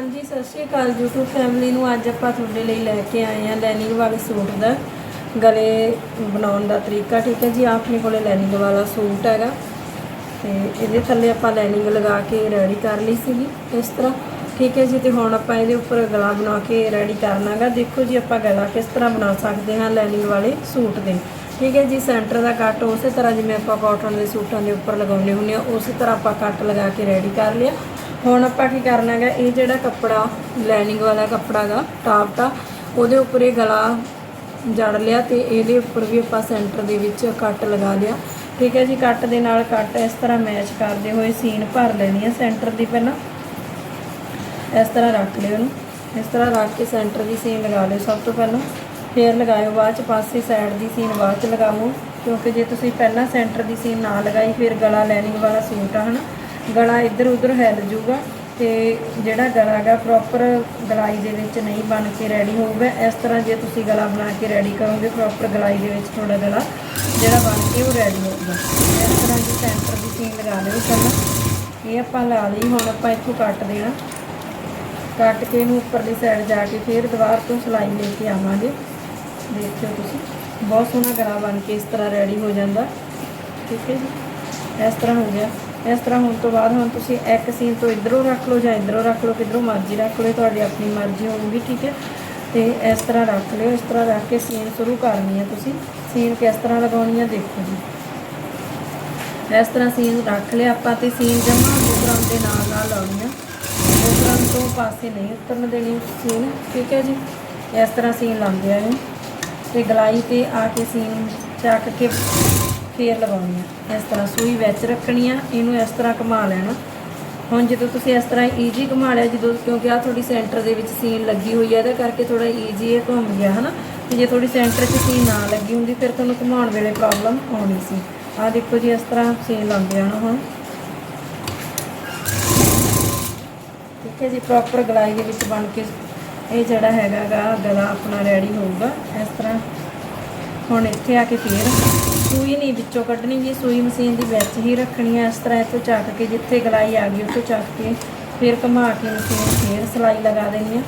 ਹਾਂਜੀ, ਸਤਿ ਸ਼੍ਰੀ ਅਕਾਲ YouTube family ਨੂੰ ਅੱਜ ਆਪਾਂ ਤੁਹਾਡੇ ਲਈ ਲੈ ਕੇ ਆਏ ਹਾਂ ਲੈਨਿੰਗ ਵਾਲੇ ਸੂਟ ਦਾ ਗਲੇ ਬਣਾਉਣ ਦਾ ਤਰੀਕਾ, ਠੀਕ ਹੈ ਜੀ? ਆਪਣੇ ਕੋਲੇ ਲੈਨਿੰਗ ਵਾਲਾ ਸੂਟ ਹੈਗਾ। ਤੇ ਇਹਦੇ ਥੱਲੇ ਆਪਾਂ ਲੈਨਿੰਗ ਲਗਾ ਕੇ ਰੈਡੀ ਕਰ ਲਈ ਸੀਗੀ ਇਸ ਤਰ੍ਹਾਂ। ਠੀਕ ਹੈ ਜੀ, ਤੇ ਹੁਣ ਆਪਾਂ ਇਹਦੇ ਉੱਪਰ ਗਲਾ ਬਣਾ ਕੇ ਰੈਡੀ ਕਰਨਾਗਾ। ਦੇਖੋ ਜੀ, ਆਪਾਂ ਗਲਾ ਕਿਸ ਤਰ੍ਹਾਂ ਬਣਾ ਸਕਦੇ ਹਾਂ ਲੈਨਿੰਗ ਵਾਲੇ ਸੂਟ ਦੇ। ਠੀਕ ਹੈ ਜੀ ਸੈਂਟਰ ਦਾ ਕੱਟ ਉਸੇ ਤਰ੍ਹਾਂ ਜਿਵੇਂ ਆਪਾਂ ਕਾਟਨ ਦੇ ਸੂਟਾਂ ਦੇ ਉੱਪਰ ਲਗਾਉਂਦੇ ਹੁੰਦੇ ਆ ਉਸੇ ਤਰ੍ਹਾਂ ਆਪਾਂ ਕੱਟ ਲਗਾ ਕੇ ਰੈਡੀ ਕਰ ਲਿਆ। ਹੁਣ ਆਪਾਂ ਕੀ ਕਰਨਾ ਹੈਗਾ, ਇਹ ਜਿਹੜਾ ਕੱਪੜਾ ਲਾਈਨਿੰਗ ਵਾਲਾ ਕੱਪੜਾ ਗਾ ਟਾਪ ਦਾ, ਉਹਦੇ ਉੱਪਰ ਇਹ ਗਲਾ ਜੜ ਲਿਆ ਤੇ ਇਹਦੇ ਉੱਪਰ ਵੀ ਆਪਾਂ ਸੈਂਟਰ ਦੇ ਵਿੱਚ ਕੱਟ ਲਗਾ ਲਿਆ। ਠੀਕ ਹੈ ਜੀ, ਕੱਟ ਦੇ ਨਾਲ ਕੱਟ ਇਸ ਤਰ੍ਹਾਂ ਮੈਚ ਕਰਦੇ ਹੋਏ ਸੀਨ ਭਰ ਲੈਣੀ ਹੈ ਸੈਂਟਰ ਦੀ ਪਹਿਲਾਂ। ਇਸ ਤਰ੍ਹਾਂ ਰੱਖ ਲਿਓ ਉਹਨੂੰ ਇਸ ਤਰ੍ਹਾਂ ਰੱਖ ਕੇ ਸੈਂਟਰ ਦੀ ਸੀਨ ਲਗਾ ਲਿਓ ਸਭ ਤੋਂ ਪਹਿਲਾਂ। ਫੇਰ ਲਗਾਇਓ ਬਾਅਦ ਚ, ਪਾਸੇ ਸਾਈਡ ਦੀ ਸੀਨ ਬਾਅਦ ਚ ਲਗਾਵੋ ਕਿਉਂਕਿ ਜੇ ਤੁਸੀਂ ਪਹਿਲਾਂ ਸੈਂਟਰ ਦੀ ਸੀਨ ਨਾ ਲਗਾਈ, ਫਿਰ ਗਲਾ ਲਾਈਨਿੰਗ ਵਾਲਾ ਸੂਟ ਆ, ਹਨਾ? ਗਲਾ ਇੱਧਰ ਉੱਧਰ ਹਿੱਲ ਜੂਗਾ ਤੇ ਜਿਹੜਾ ਗਲਾ ਹੈਗਾ ਪ੍ਰੋਪਰ ਗਲਾਈ ਦੇ ਵਿੱਚ ਨਹੀਂ ਬਣ ਕੇ ਰੈਡੀ ਹੋਊਗਾ। ਇਸ ਤਰ੍ਹਾਂ ਜੇ ਤੁਸੀਂ ਗਲਾ ਬਣਾ ਕੇ ਰੈਡੀ ਕਰੋਗੇ ਪ੍ਰੋਪਰ ਗਲਾਈ ਦੇ ਵਿੱਚ ਤੁਹਾਡਾ ਗਲਾ ਜਿਹੜਾ ਬਣ ਕੇ ਉਹ ਰੈਡੀ ਹੋਊਗਾ। ਇਸ ਤਰ੍ਹਾਂ ਦੀ ਸੈਂਟਰ ਦੀ ਸੀਨ ਲਗਾ ਲਿਓ ਪਹਿਲਾਂ। ਇਹ ਆਪਾਂ ਲਾ ਲਈ, ਹੁਣ ਆਪਾਂ ਇੱਥੋਂ ਕੱਟ ਦੇਣਾ। ਕੱਟ ਕੇ ਇਹਨੂੰ ਉੱਪਰਲੀ ਸਾਈਡ ਜਾ ਕੇ ਫਿਰ ਦੁਬਾਰ ਤੋਂ ਸਿਲਾਈ ਲੈ ਕੇ ਆਵਾਂਗੇ। ਦੇਖਿਓ ਤੁਸੀਂ, ਬਹੁਤ ਸੋਹਣਾ ਗਲਾ ਬਣ ਕੇ ਇਸ ਤਰ੍ਹਾਂ ਰੈਡੀ ਹੋ ਜਾਂਦਾ। ਠੀਕ ਹੈ ਜੀ? ਇਸ ਤਰ੍ਹਾਂ ਹੋ ਗਿਆ। ਇਸ ਤਰ੍ਹਾਂ ਹੋਣ ਤੋਂ ਬਾਅਦ ਹੁਣ ਤੁਸੀਂ ਇੱਕ ਸੀਨ ਤੋਂ ਇਧਰੋਂ ਰੱਖ ਲਓ ਜਾਂ ਇਧਰੋਂ ਰੱਖ ਲਓ, ਕਿਧਰੋਂ ਮਰਜ਼ੀ ਰੱਖ ਲਓ ਤੁਹਾਡੀ ਆਪਣੀ ਮਰਜ਼ੀ ਹੋਊਗੀ, ਠੀਕ ਹੈ? ਤੇ ਇਸ ਤਰ੍ਹਾਂ ਰੱਖ ਲਿਓ, ਇਸ ਤਰ੍ਹਾਂ ਰੱਖ ਕੇ ਸੀਨ ਸ਼ੁਰੂ ਕਰਨੀ ਹੈ ਤੁਸੀਂ। ਸੀਨ ਕਿਸ ਤਰ੍ਹਾਂ ਲਗਾਉਣੀ ਹੈ ਦੇਖੋ ਜੀ। ਇਸ ਤਰ੍ਹਾਂ ਸੀਨ ਰੱਖ ਲਿਆ ਆਪਾਂ ਤੇ ਸੀਨ ਜਮਾ ਬੁਕਰਮ ਦੇ ਨਾਲ ਨਾਲ ਲਾਉਣੀ ਆ। ਬੁਕਰਮ ਤੋਂ ਪਾਸੇ ਨਹੀਂ ਉਤਰਨ ਦੇਣੀ ਸੀਨ ਠੀਕ ਹੈ ਜੀ? ਇਸ ਤਰ੍ਹਾਂ ਸੀਨ ਲਾਉਂਦੇ ਆ ਇਹਨੂੰ। ਤੇ ਗਲਾਈ ਤੇ ਆ ਕੇ ਸੀਨ ਚੱਕ ਕੇ ਫੇਰ ਲਗਾਉਣੀ ਆ। ਇਸ ਤਰ੍ਹਾਂ ਸੂਈ ਵਿੱਚ ਰੱਖਣੀ ਆ, ਇਹਨੂੰ ਇਸ ਤਰ੍ਹਾਂ ਘੁਮਾ ਲੈਣਾ। ਹੁਣ ਜਦੋਂ ਤੁਸੀਂ ਇਸ ਤਰ੍ਹਾਂ ਈਜੀ ਘੁਮਾ ਲਿਆ, ਜਦੋਂ ਕਿਉਂਕਿ ਆ ਥੋੜੀ ਸੈਂਟਰ ਦੇ ਵਿੱਚ ਸੀਨ ਲੱਗੀ ਹੋਈ ਹੈ ਇਹਦੇ ਕਰਕੇ ਥੋੜਾ ਈਜੀ ਇਹ ਘੁੰਮ ਗਿਆ, ਹਨਾ? ਤੇ ਜੇ ਥੋੜੀ ਸੈਂਟਰ 'ਚ ਸੀਨ ਨਾ ਲੱਗੀ ਹੁੰਦੀ, ਫਿਰ ਤੁਹਾਨੂੰ ਘੁਮਾਉਣ ਵੇਲੇ ਪ੍ਰੋਬਲਮ ਆਉਣੀ ਸੀ। ਆ ਦੇਖੋ ਜੀ, ਇਸ ਤਰ੍ਹਾਂ ਸੀਨ ਲੱਗ ਜਾਣਾ ਹੁਣ। ਠੀਕ ਹੈ ਜੀ ਪ੍ਰੋਪਰ ਗਲਾਈ ਦੇ ਵਿੱਚ ਬਣ ਕੇ ਇਹ ਜਿਹੜਾ ਹੈਗਾ ਗਾ ਗਲਾ ਆਪਣਾ ਰੈਡੀ ਹੋਊਗਾ। ਇਸ ਤਰ੍ਹਾਂ ਹੁਣ ਇੱਥੇ ਆ ਕੇ ਫੇਰ ਸੂਈ ਨਹੀਂ, ਵਿੱਚੋਂ ਕੱਢਣੀ ਜੀ ਸੂਈ ਮਸ਼ੀਨ ਦੀ ਵਿੱਚ ਹੀ ਰੱਖਣੀ ਹੈ ਇਸ ਤਰ੍ਹਾਂ ਇੱਥੋਂ ਚੱਕ ਕੇ ਜਿੱਥੇ ਗਲਾਈ ਆ ਗਈ ਉੱਥੋਂ ਚੱਕ ਕੇ ਫਿਰ ਘੁਮਾ ਕੇ ਮਸ਼ੀਨ ਫੇਰ ਸਿਲਾਈ ਲਗਾ ਦੇਣੀ ਹੈ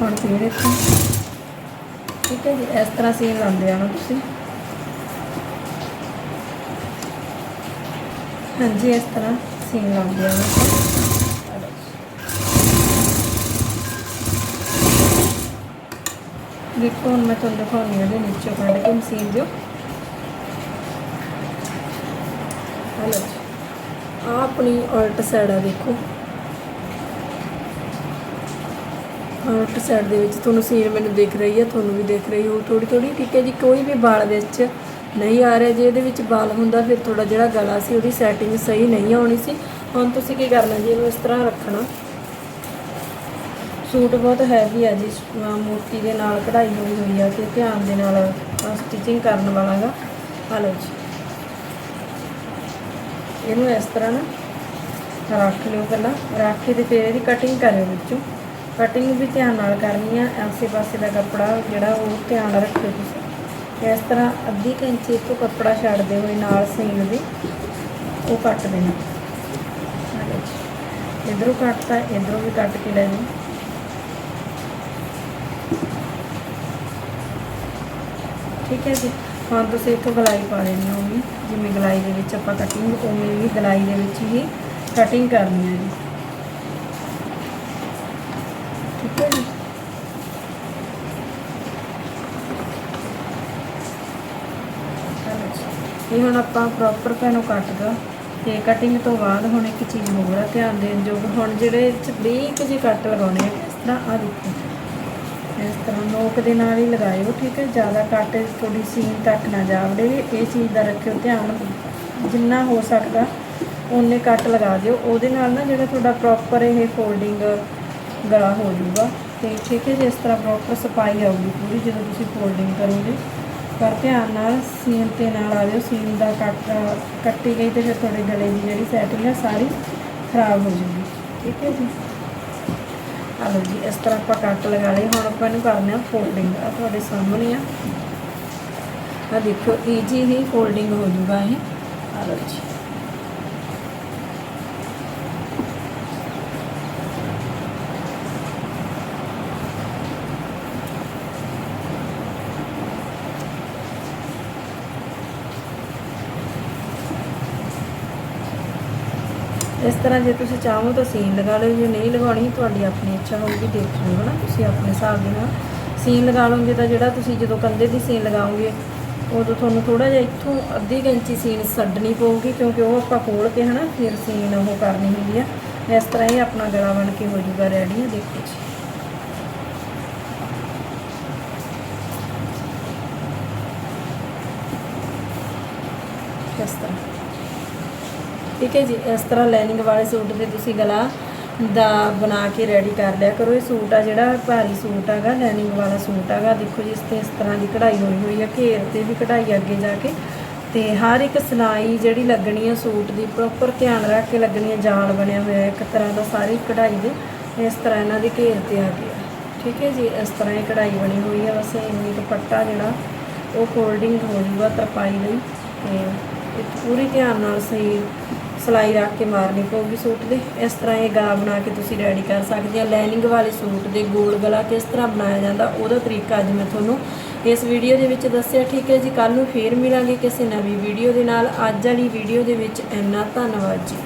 ਹੁਣ ਫੇਰ ਇੱਥੇ। ਠੀਕ ਹੈ ਜੀ, ਇਸ ਤਰ੍ਹਾਂ ਸੀਨ ਲਾਉਂਦੇ ਆ ਨਾ ਤੁਸੀਂ। ਹਾਂਜੀ, ਇਸ ਤਰ੍ਹਾਂ ਸੀਨ ਲਾਉਂਦੇ ਆ ਦੇਖੋ, ਹੁਣ ਮੈਂ ਤੁਹਾਨੂੰ ਦਿਖਾਉਣੀ ਹਾਂ ਨੀਚੇ ਕੱਢ ਕੇ ਮਸ਼ੀਨ ਦਿਓ। ਹਲੋ ਆ ਆਪਣੀ ਉਲਟ ਸਾਈਡ ਆ, ਦੇਖੋ। ਉਲਟ ਸਾਈਡ ਦੇ ਵਿੱਚ ਤੁਹਾਨੂੰ ਸੀਨ ਮੈਨੂੰ ਦਿਖ ਰਹੀ ਹੈ ਤੁਹਾਨੂੰ ਵੀ ਦਿਖ ਰਹੀ ਹੋ ਥੋੜੀ ਥੋੜੀ ਠੀਕ ਹੈ ਜੀ, ਕੋਈ ਵੀ ਵਾਲ ਵਿੱਚ ਨਹੀਂ ਆ ਰਿਹਾ, ਜੇ ਇਹਦੇ ਵਿੱਚ ਵਾਲ ਹੁੰਦਾ, ਫਿਰ ਤੁਹਾਡਾ ਜਿਹੜਾ ਗਲਾ ਸੀ, ਉਹਦੀ ਸੈਟਿੰਗ ਸਹੀ ਨਹੀਂ ਆਉਣੀ ਸੀ। ਹੁਣ ਤੁਸੀਂ ਕੀ ਕਰਨਾ ਜੀ, ਇਹਨੂੰ ਇਸ ਤਰ੍ਹਾਂ ਰੱਖਣਾ। ਸੂਟ ਬਹੁਤ ਹੈਵੀ ਆ ਜੀ ਮੂਰਤੀ ਦੇ ਨਾਲ ਕਢਾਈ ਹੋਈ ਹੋਈ ਆ ਤੇ ਧਿਆਨ ਦੇ ਨਾਲ ਸਟਿਚਿੰਗ ਕਰਨ ਵਾਲਾ ਗਾ। ਆ ਲਓ ਜੀ। ਇਹਨੂੰ ਇਸ ਤਰ੍ਹਾਂ ਨਾ ਰੱਖ ਲਿਓ ਪਹਿਲਾਂ। ਰੱਖ ਕੇ ਤੇ ਫਿਰ ਇਹਦੀ ਕਟਿੰਗ ਕਰਿਓ ਵਿੱਚੋਂ। ਕਟਿੰਗ ਵੀ ਧਿਆਨ ਨਾਲ ਕਰਨੀ ਆ। ਆਸੇ ਪਾਸੇ ਦਾ ਕੱਪੜਾ ਜਿਹੜਾ ਉਹ ਧਿਆਨ ਰੱਖਿਓ ਤੁਸੀਂ। ਇਸ ਤਰ੍ਹਾਂ ਅੱਧੀ ਕੁ ਤੋਂ ਕੱਪੜਾ ਛੱਡਦੇ ਹੋਏ ਨਾਲ ਸੀਨ ਦੇ ਉਹ ਕੱਟ ਦੇਣਾ। ਆ ਲਓ ਜੀ। ਇੱਧਰੋਂ ਕੱਟਤਾ ਇੱਧਰੋਂ ਵੀ ਕੱਟ ਕੇ ਲੈ ਜੀ ਠੀਕ ਹੈ ਜੀ। ਹੁਣ ਤੁਸੀਂ ਇੱਥੋਂ ਗਲਾਈ ਪਾ ਲੈਣੀ ਹੋਗੀ ਜਿਵੇਂ ਗਲਾਈ ਦੇ ਵਿੱਚ ਆਪਾਂ ਕਟਿੰਗ ਉਵੇਂ ਹੀ ਗਲਾਈ ਦੇ ਵਿੱਚ ਹੀ ਕਟਿੰਗ ਕਰਨੀ ਹੈ ਜੀ। ਠੀਕ ਹੈ ਜੀ। ਇਹ ਹੁਣ ਆਪਾਂ ਪ੍ਰੋਪਰ ਪੈਨੋਂ ਕੱਟਦਾ ਤੇ ਕਟਿੰਗ ਤੋਂ ਬਾਅਦ ਹੁਣ ਇੱਕ ਚੀਜ਼ ਹੋਰ ਆ ਧਿਆਨ ਦੇਣ ਯੋਗ। ਹੁਣ ਜਿਹੜੇ ਇਹ 'ਚ ਬਰੀਕ ਜਿਹੇ ਕੱਟ ਲਗਾਉਣੇ ਆ, ਇਸ ਤਰ੍ਹਾਂ ਆ ਦੇਖੋ। ਇਸ ਤਰ੍ਹਾਂ ਨੋਕ ਦੇ ਨਾਲ ਹੀ ਲਗਾਇਓ, ਠੀਕ ਹੈ? ਜ਼ਿਆਦਾ ਕੱਟ ਤੁਹਾਡੀ ਸੀਨ ਤੱਕ ਨਾ ਜਾਵੜੇ। ਇਹ ਚੀਜ਼ ਦਾ ਰੱਖਿਓ ਧਿਆਨ। ਜਿੰਨਾ ਹੋ ਸਕਦਾ, ਓਨੇ ਕੱਟ ਲਗਾ ਦਿਓ। ਉਹਦੇ ਨਾਲ ਨਾ ਜਿਹੜਾ ਤੁਹਾਡਾ ਪ੍ਰੋਪਰ ਇਹ ਫੋਲਡਿੰਗ ਗਲਾ ਹੋ ਜਾਊਗਾ। ਤੇ ਠੀਕ ਹੈ ਜੀ, ਇਸ ਤਰ੍ਹਾਂ ਪ੍ਰੋਪਰ ਸਫ਼ਾਈ ਆਊਗੀ ਪੂਰੀ ਜਦੋਂ ਤੁਸੀਂ ਫੋਲਡਿੰਗ ਕਰੋਗੇ। ਪਰ ਧਿਆਨ ਨਾਲ ਸੀਨ ਤੇ ਨਾਲ ਆ ਜਾਓ ਸੀਨ ਦਾ ਕੱਟ, ਕੱਟੀ ਗਈ ਤੇ ਫਿਰ ਤੁਹਾਡੇ ਗਲੇ ਦੀ ਜਿਹੜੀ ਸੈਟਿੰਗ ਹੈ ਸਾਰੀ ਖਰਾਬ ਹੋ ਜੂਗੀ ਠੀਕ ਹੈ ਜੀ? ਆ ਲਓ ਜੀ ਇਸ ਤਰ੍ਹਾਂ ਆਪਾਂ ਕੱਟ ਲਗਾ ਲਏ। ਹੁਣ ਆਪਾਂ ਇਹਨੂੰ ਕਰਨਾ ਫੋਲਡਿੰਗ ਆ ਤੁਹਾਡੇ ਸਾਹਮਣੇ ਆ। ਆ ਦੇਖੋ ਈਜੀ ਹੀ ਫੋਲਡਿੰਗ ਹੋ ਜੂਗਾ ਇਹ। ਆ ਲਓ ਜੀ। ਇਸ ਤਰ੍ਹਾਂ ਜੇ ਤੁਸੀਂ ਚਾਹੋ ਤਾਂ ਸੀਨ ਲਗਾ ਲਓ, ਜੇ ਨਹੀਂ ਲਗਾਉਣੀ ਤੁਹਾਡੀ ਆਪਣੀ ਇੱਛਾ ਹੋਊਗੀ ਦੇਖ ਲਓ ਹਨਾ? ਤੁਸੀਂ ਆਪਣੇ ਹਿਸਾਬ ਦੇ ਨਾਲ ਸੀਨ ਲਗਾ ਲਓਗੇ ਤਾਂ ਜਿਹੜਾ ਤੁਸੀਂ ਜਦੋਂ ਕੰਧੇ ਦੀ ਸੀਨ ਲਗਾਓਗੇ ਉਦੋਂ ਤੁਹਾਨੂੰ ਥੋੜਾ ਜਿਹਾ ਇੱਥੋਂ ਅੱਧੀ ਕੁ ਇੰਚੀ ਸੀਨ ਛੱਡਣੀ ਪਊਗੀ, ਕਿਉਂਕਿ ਉਹ ਆਪਾਂ ਖੋਲ ਕੇ, ਹਨਾ, ਫਿਰ ਸੀਨ ਉਹ ਕਰਨੀ ਹੁੰਦੀ ਆ। ਇਸ ਤਰ੍ਹਾਂ ਹੀ ਆਪਣਾ ਗਲਾ ਬਣ ਕੇ ਹੋ ਜਾਊਗਾ ਰੈਡੀ ਦੇਖੋ ਜੀ। ਇਸ ਤਰ੍ਹਾਂ। ਠੀਕ ਹੈ ਜੀ, ਇਸ ਤਰ੍ਹਾਂ ਲਾਈਨਿੰਗ ਵਾਲੇ ਸੂਟ ਤੇ ਤੁਸੀਂ ਗਲਾ ਦਾ ਬਣਾ ਕੇ ਰੈਡੀ ਕਰ ਲਿਆ ਕਰੋ। ਇਹ ਸੂਟ ਆ ਜਿਹੜਾ ਭਾਰੀ ਸੂਟ ਹੈਗਾ ਲਾਈਨਿੰਗ ਵਾਲਾ ਸੂਟ ਹੈਗਾ। ਦੇਖੋ ਜੀ, ਇਸ ਤੇ ਇਸ ਤਰ੍ਹਾਂ ਦੀ ਕਢਾਈ ਹੋਈ ਹੋਈ ਹੈ ਘੇਰ ਤੇ ਵੀ ਕਢਾਈ ਅੱਗੇ ਜਾ ਕੇ। ਤੇ ਹਰ ਇੱਕ ਸਿਲਾਈ ਜਿਹੜੀ ਲੱਗਣੀ ਹੈ ਸੂਟ ਦੀ ਪ੍ਰੋਪਰ ਧਿਆਨ ਰੱਖ ਕੇ ਲੱਗਣੀ ਹੈ ਜਾਲ ਬਣਿਆ ਹੋਇਆ, ਇੱਕ ਤਰ੍ਹਾਂ ਦਾ ਸਾਰੀ ਕਢਾਈ ਦੇ, ਇਸ ਤਰ੍ਹਾਂ ਇਹਨਾਂ ਦੇ ਘੇਰ ਤੇ ਆ ਗਿਆ ਠੀਕ ਹੈ ਜੀ, ਇਸ ਤਰ੍ਹਾਂ ਇਹ ਕਢਾਈ ਬਣੀ ਹੋਈ ਹੈ ਬਸ ਇੰਨੀ ਦੁਪੱਟਾ ਜਿਹੜਾ, ਉਹ ਫੋਲਡਿੰਗ ਹੋ ਜੂਗਾ ਤਰਪਾਈ ਲਈ। ਤੇ ਇਹ ਪੂਰੀ ਧਿਆਨ ਨਾਲ ਸਹੀ ਸਿਲਾਈ ਰੱਖ ਕੇ ਮਾਰਨੀ ਪਊਗੀ ਸੂਟ ਦੇ। ਇਸ ਤਰ੍ਹਾਂ ਇਹ ਗਲਾ ਬਣਾ ਕੇ ਤੁਸੀਂ ਰੈਡੀ ਕਰ ਸਕਦੇ ਆ। ਲਾਈਨਿੰਗ ਵਾਲੇ ਸੂਟ ਦੇ ਗੋਲ ਗਲਾ ਕਿਸ ਤਰ੍ਹਾਂ ਬਣਾਇਆ ਜਾਂਦਾ, ਉਹਦਾ ਤਰੀਕਾ ਅੱਜ ਮੈਂ ਤੁਹਾਨੂੰ ਇਸ ਵੀਡੀਓ ਦੇ ਵਿੱਚ ਦੱਸਿਆ। ਠੀਕ ਹੈ ਜੀ ਕੱਲ ਨੂੰ ਫੇਰ ਮਿਲਾਂਗੇ ਕਿਸੇ ਨਵੀਂ ਵੀਡੀਓ ਦੇ ਨਾਲ। ਅੱਜ ਵਾਲੀ ਵੀਡੀਓ ਦੇ ਵਿੱਚ ਇੰਨਾ, ਧੰਨਵਾਦ ਜੀ।